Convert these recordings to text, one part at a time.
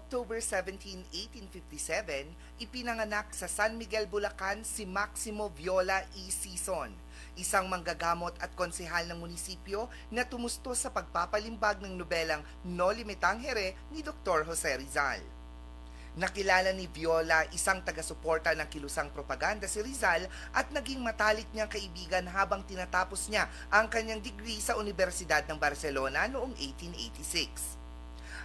October 17, 1857, ipinanganak sa San Miguel, Bulacan si Maximo Viola E. Sison, isang manggagamot at konsehal ng munisipyo na tumusto sa pagpapalimbag ng nobelang No Limitang Here ni Dr. Jose Rizal. Nakilala ni Viola isang taga-suporta ng kilusang propaganda si Rizal at naging matalik niyang kaibigan habang tinatapos niya ang kanyang degree sa Universidad ng Barcelona noong 1886.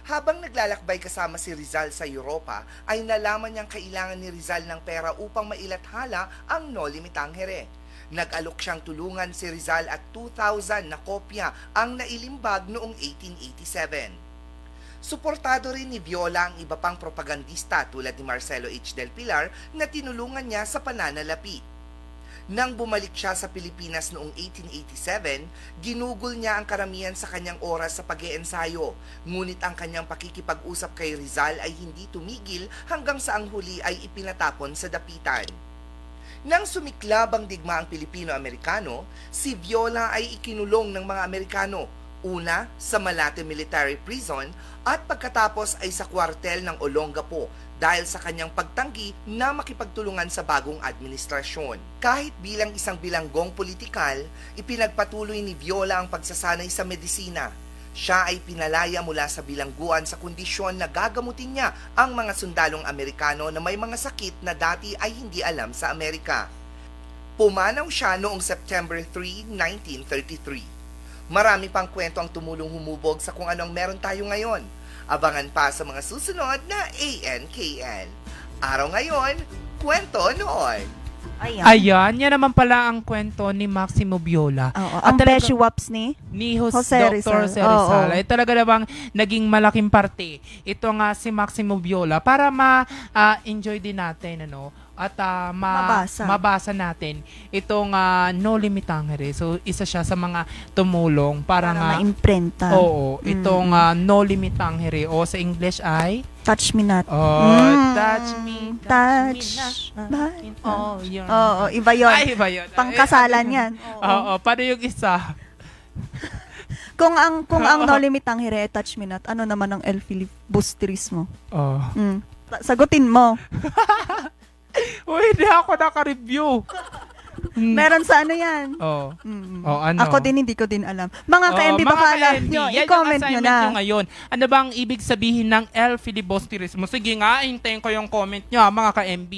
Habang naglalakbay kasama si Rizal sa Europa, ay nalaman niyang kailangan ni Rizal ng pera upang mailathala ang No Limitang Here. Nag-alok siyang tulungan si Rizal at 2,000 na kopya ang nailimbag noong 1887. Suportado rin ni Viola ang iba pang propagandista tulad ni Marcelo H. Del Pilar na tinulungan niya sa pananalapi. Nang bumalik siya sa Pilipinas noong 1887, ginugol niya ang karamihan sa kanyang oras sa pag ensayo Ngunit ang kanyang pakikipag-usap kay Rizal ay hindi tumigil hanggang sa ang huli ay ipinatapon sa dapitan. Nang sumiklab ang digmaang Pilipino-Amerikano, si Viola ay ikinulong ng mga Amerikano, una sa Malate Military Prison at pagkatapos ay sa kwartel ng Olongapo dahil sa kanyang pagtanggi na makipagtulungan sa bagong administrasyon. Kahit bilang isang bilanggong politikal, ipinagpatuloy ni Viola ang pagsasanay sa medisina. Siya ay pinalaya mula sa bilangguan sa kondisyon na gagamutin niya ang mga sundalong Amerikano na may mga sakit na dati ay hindi alam sa Amerika. Pumanaw siya noong September 3, 1933. Marami pang kwento ang tumulong humubog sa kung anong meron tayo ngayon. Abangan pa sa mga susunod na ANKN. Araw ngayon, kwento noon. Ayan. Ayan, yan naman pala ang kwento ni Maximo Viola. Oo, At ang talaga- Beshi Waps ni ni Jose, Jose Dr. Rizal. Jose Rizal. Oo. Ay talaga namang naging malaking parte. Ito nga si Maximo Viola para ma-enjoy din natin ano at ah, ma- Mabasa. mabasa natin itong ah, No Limitangere. So isa siya sa mga tumulong para, para nga ma-imprenta. Oo, Mm. itong ah, No Limitangere o sa English ay Touch me not. oh, Mm. touch me, Touch. me na. Ba- Oh, yun. Oo, iba yun. Ay, iba yun. Pangkasalan yan. Oo, paano yung isa? Kung ang kung ang no limit ang hire touch me not, ano naman ang El Filibustris mo? Oh. Mm. Sagutin mo. Uy, hindi ako naka-review. Mm. Meron sa ano yan? Oh. Mm. Oh, ano? Ako din hindi ko din alam. Mga Oh, ka-MB baka alam nyo, yan yung i-comment nyo na. nyo ngayon. Ano ba ang ibig sabihin ng L filibusterismo? Sige nga, hintayin ko yung comment nyo, ha, mga ka-MB.